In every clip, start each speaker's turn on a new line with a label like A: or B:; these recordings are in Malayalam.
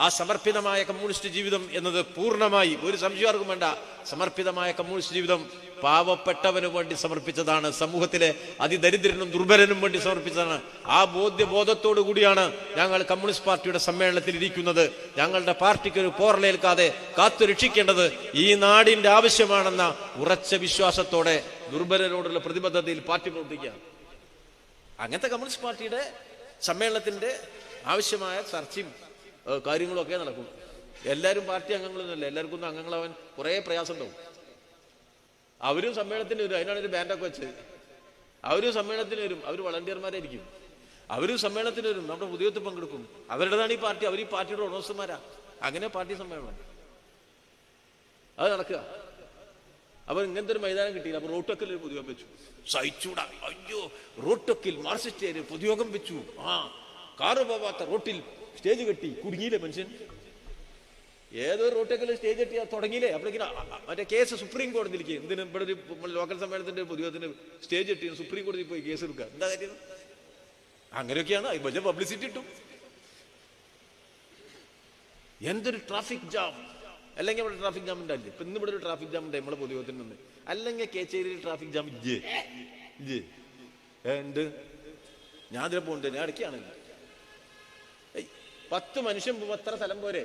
A: ആ സമർപ്പിതമായ കമ്മ്യൂണിസ്റ്റ് ജീവിതം എന്നത് പൂർണമായി ഒരു സംശയാർക്കും വേണ്ട സമർപ്പിതമായ കമ്മ്യൂണിസ്റ്റ് ജീവിതം പാവപ്പെട്ടവന് വേണ്ടി സമർപ്പിച്ചതാണ് സമൂഹത്തിലെ അതിദരിദ്രനും ദുർബലനും വേണ്ടി സമർപ്പിച്ചതാണ്. ആ ബോധ്യബോധത്തോടു കൂടിയാണ് ഞങ്ങൾ കമ്മ്യൂണിസ്റ്റ് പാർട്ടിയുടെ സമ്മേളനത്തിൽ ഇരിക്കുന്നത്. ഞങ്ങളുടെ പാർട്ടിക്ക് ഒരു പോറലേൽക്കാതെ കാത്തു രക്ഷിക്കേണ്ടത് ഈ നാടിന്റെ ആവശ്യമാണെന്ന ഉറച്ച വിശ്വാസത്തോടെ ദുർബലരോടുള്ള പ്രതിബദ്ധതയിൽ പാർട്ടി പ്രവർത്തിക്കുക. അങ്ങനത്തെ കമ്മ്യൂണിസ്റ്റ് പാർട്ടിയുടെ സമ്മേളനത്തിന്റെ ആവശ്യമായ ചർച്ചയും ഏഹ്, കാര്യങ്ങളും ഒക്കെ നടക്കും. എല്ലാവരും പാർട്ടി അംഗങ്ങളൊന്നുമല്ല. എല്ലാവർക്കും ഒന്നും അംഗങ്ങളാവാൻ കുറേ പ്രയാസം ഉണ്ടാവും അവരും സമ്മേളനത്തിന് വരും. അതിനാണ് ഒരു ബാൻഡൊക്കെ വെച്ചത്. അവരും സമ്മേളനത്തിന് വരും. അവർ വളണ്ടിയർമാരായിരിക്കും. അവരും സമ്മേളനത്തിന് വരും. നമ്മുടെ പുതിയത്ത് പങ്കെടുക്കും. അവരുടേതാണ് ഈ പാർട്ടി. അവർ ഈ പാർട്ടിയുടെ ഉടമസ്ഥന്മാരാ. അങ്ങനെ പാർട്ടി സമ്മേളനം. അത് നടക്കുക. അപ്പൊ ഇങ്ങനത്തെ ഒരു മൈതാനം കിട്ടിയില്ല. അപ്പൊ റോട്ടൊക്കിൽ ഒരു പൊതുയോഗം വെച്ചു. സഹിച്ചൂടാ. അയ്യോ റോട്ടൊക്കിൽ മാർസിസ്റ്റേര് പൊതുയോഗം വെച്ചു. ആ കാറ് പോവാത്ത റോട്ടിൽ സ്റ്റേജ് കെട്ടി കുടുങ്ങിയില്ലേ മനുഷ്യൻ? ഏതോ റോട്ടേക്കൽ സ്റ്റേജ് കെട്ടി തുടങ്ങിയില്ലേ? അപ്പോഴേക്കും മറ്റേ കേസ് സുപ്രീം കോടതിയിലേക്ക് എന്തിനും ഇവിടെ ഒരു ലോക്കൽ സമ്മേളനത്തിന്റെ പൊതുയോഗത്തിന് സ്റ്റേജ് കെട്ടി സുപ്രീം കോടതിയിൽ പോയി കേസ് എടുക്കുക. എന്താ കാര്യം? അങ്ങനെയൊക്കെയാണ്. വലിയ പബ്ലിസിറ്റി കിട്ടും. എന്തൊരു ട്രാഫിക് ജാം. അല്ലെങ്കിൽ ഇവിടെ ട്രാഫിക് ജാം ഉണ്ടാവില്ലേ? ഇപ്പൊ ഇന്ന് ഇവിടെ ഒരു ട്രാഫിക് ജാം ഉണ്ട് നമ്മളെ പൊതുയോഗത്തിൽ നിന്ന്. അല്ലെങ്കിൽ കേച്ചേരിയിൽ ട്രാഫിക് ജാം ഇല്ലേ? ഇല്ലേ? എന്ത് ഞാൻ അതിലെ പോകുന്നുണ്ട് ഞാൻ ഇടയ്ക്കാണെങ്കിൽ ഏയ്, പത്ത് മനുഷ്യൻ പോകുമ്പോൾ എത്ര സ്ഥലം പോരെ?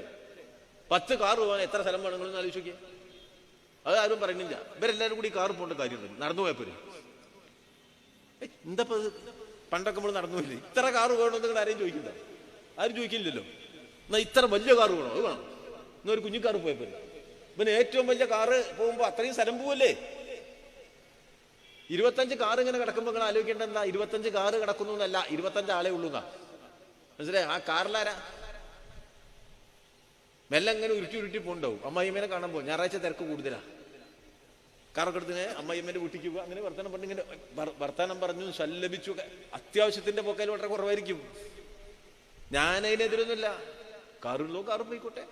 A: പത്ത് കാർ പോകാൻ എത്ര സ്ഥലം വേണമെങ്കിലും ആലോചിച്ച് നോക്കിയേ. അത് ആരും പറയുന്നില്ല. ഇവരെല്ലാവരും കൂടി കാർ പോകേണ്ട കാര്യമുണ്ട്. നടന്നു പോയപ്പോരെ എന്താ പണ്ടൊക്കെ നമ്മൾ നടന്നു പോയില്ലേ ഇത്ര കാർ വേണമെന്ന് നിങ്ങൾ ആരെയും ചോദിക്കില്ല. ആരും ചോദിക്കില്ലല്ലോ. എന്നാ ഇത്ര വലിയ കാർ വേണോ? അത് വേണം. എന്നൊരു കുഞ്ഞിക്കാർ കുഞ്ഞു കാർ പോയപ്പോ ഇവന് ഏറ്റവും വലിയ കാറ് പോകുമ്പോ അത്രയും സ്ഥലം പോവല്ലേ? ഇരുപത്തഞ്ച് കാർ ഇങ്ങനെ കിടക്കുമ്പോ നിങ്ങൾ ആലോചിക്കേണ്ട എന്താ? ഇരുപത്തഞ്ച് കാറ് കിടക്കുന്നു എന്നല്ല ഇരുപത്തഞ്ച് ആളെ ഉള്ളൂ എന്നാ. മനസ്സിലായി? ആ കാറിലാരാ? മെല്ലെ അങ്ങനെ ഉരുട്ടി ഉരുട്ടി പോണ്ടാവും. അമ്മായിമ്മേനെ കാണാൻ പോകും ഞായറാഴ്ച തിരക്ക് കൂടുതലാ. കാറക്കെടുത്തിന് അമ്മായിമ്മേന്റെ വീട്ടിക്ക് പോകുക അങ്ങനെ വർത്തമാനം പറഞ്ഞു ഇങ്ങനെ വർത്തമാനം പറഞ്ഞു ശല്ലപിച്ചു അത്യാവശ്യത്തിന്റെ പൊക്കയിൽ വളരെ കുറവായിരിക്കും. ഞാൻ അതിനെതിരൊന്നുമില്ല കാറുള്ളോ കാറ് പോയിക്കോട്ടെ.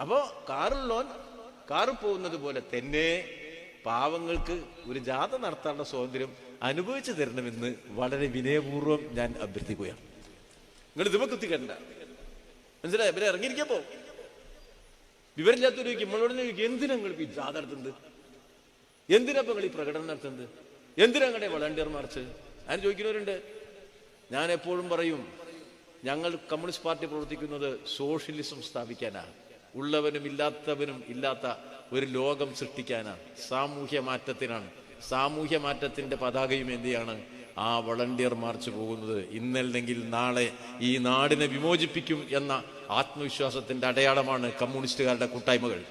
A: അപ്പോ കാറുള്ളോൻ കാറ് പോകുന്നത് പോലെ തന്നെ പാവങ്ങൾക്ക് ഒരു ജാഥ നടത്താനുള്ള സ്വാതന്ത്ര്യം അനുഭവിച്ചു തരണമെന്ന് വളരെ വിനയപൂർവം ഞാൻ അഭ്യർത്ഥിക്കുകയാണ്. നിങ്ങൾ ഇതുമ്പോ കുത്തി കണ്ട മനസ്സിലായി? ഇവരെ ഇറങ്ങിയിരിക്കപ്പോ വിവരമില്ലാത്തൊരു ചോദിക്കും നമ്മളോട് ചോദിക്കും എന്തിനാ നിങ്ങൾ ഈ ജാഥ നടത്തുന്നത്? എന്തിനാ നിങ്ങൾ ഈ പ്രകടനം നടത്തുന്നത്? എന്തിനാ നിങ്ങളുടെ വളണ്ടിയർ മാർച്ച് ഞാൻ ചോദിക്കുന്നവരുണ്ട്. ഞാൻ എപ്പോഴും പറയും ഞങ്ങൾ കമ്മ്യൂണിസ്റ്റ് പാർട്ടി പ്രവർത്തിക്കുന്നത് സോഷ്യലിസം സ്ഥാപിക്കാനാണ്. ഉള്ളവനും ഇല്ലാത്തവനും ഇല്ലാത്ത ഒരു ലോകം സൃഷ്ടിക്കാനാണ്. സാമൂഹ്യ മാറ്റത്തിനാണ്. സാമൂഹ്യ മാറ്റത്തിന്റെ പതാകയും എന്തിയാണ്? ആ വളണ്ടിയർ മാർച്ച് പോകുന്നത്. ഇന്നല്ലെങ്കിൽ നാളെ ഈ നാടിനെ വിമോചിപ്പിക്കും എന്ന ആത്മവിശ്വാസത്തിന്റെ അടയാളമാണ് കമ്മ്യൂണിസ്റ്റുകാരുടെ കൂട്ടായ്മകൾ.